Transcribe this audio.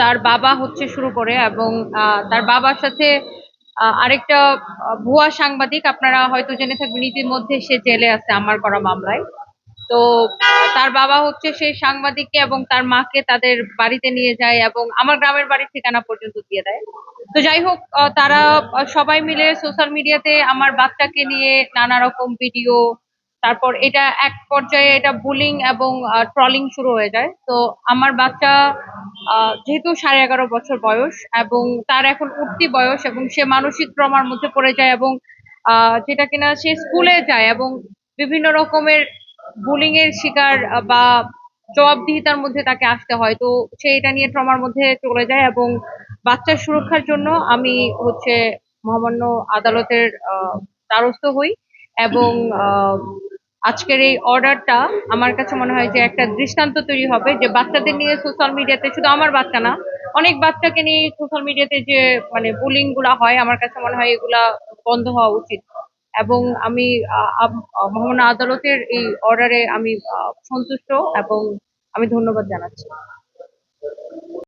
তার বাবা হচ্ছে শুরু করে এবং তার বাবার সাথে আরেকটা ভুয়া সাংবাদিক, আপনারা হয়তো জেনে থাকবেন, ইতিমধ্যে সে জেলে আছে আমার করা মামলায়। তো তার বাবা হচ্ছে সেই সাংবাদিককে এবং তার মাকে তাদের বাড়িতে নিয়ে যায় এবং আমার গ্রামের বাড়ির ঠিকানা পর্যন্ত দিয়ে দেয়। তো যাই হোক তারা সবাই মিলে সোশ্যাল মিডিয়াতে আমার বাচ্চাকে নিয়ে নানা রকম ভিডিও তারপর এটা এক পর্যায়ে এটা বুলিং এবং ট্রলিং শুরু হয়ে যায়। তো আমার বাচ্চা যেহেতু সাড়ে এগারো বছর বয়স এবং তার এখন উঠতি বয়স এবং সে মানসিক ট্রমার মধ্যে পড়ে যায় এবং যেটা কিনা সে স্কুলে যায় এবং বিভিন্ন রকমের বুলিং এর শিকার বা জবাবদিহিতার মধ্যে তাকে আসতে হয়। তো সে এটা নিয়ে ট্রমার মধ্যে চলে যায় এবং বাচ্চার সুরক্ষার জন্য আমি হচ্ছে মহামান্য আদালতের দ্বারস্থ হই এবং আজকের এই অর্ডারটা আমার কাছে মনে হয় যে একটা দৃষ্টান্ত তৈরি হবে যে বাচ্চাদের নিয়ে সোশ্যাল মিডিয়াতে শুধু আমার বাচ্চা না, অনেক বাচ্চাকে নিয়ে সোশ্যাল মিডিয়াতে যে মানে বুলিংগুলা হয়, আমার কাছে মনে হয় এগুলা বন্ধ হওয়া উচিত। এবং আমি মহামান্য আদালতের এই অর্ডারে আমি সন্তুষ্ট এবং আমি ধন্যবাদ জানাচ্ছি।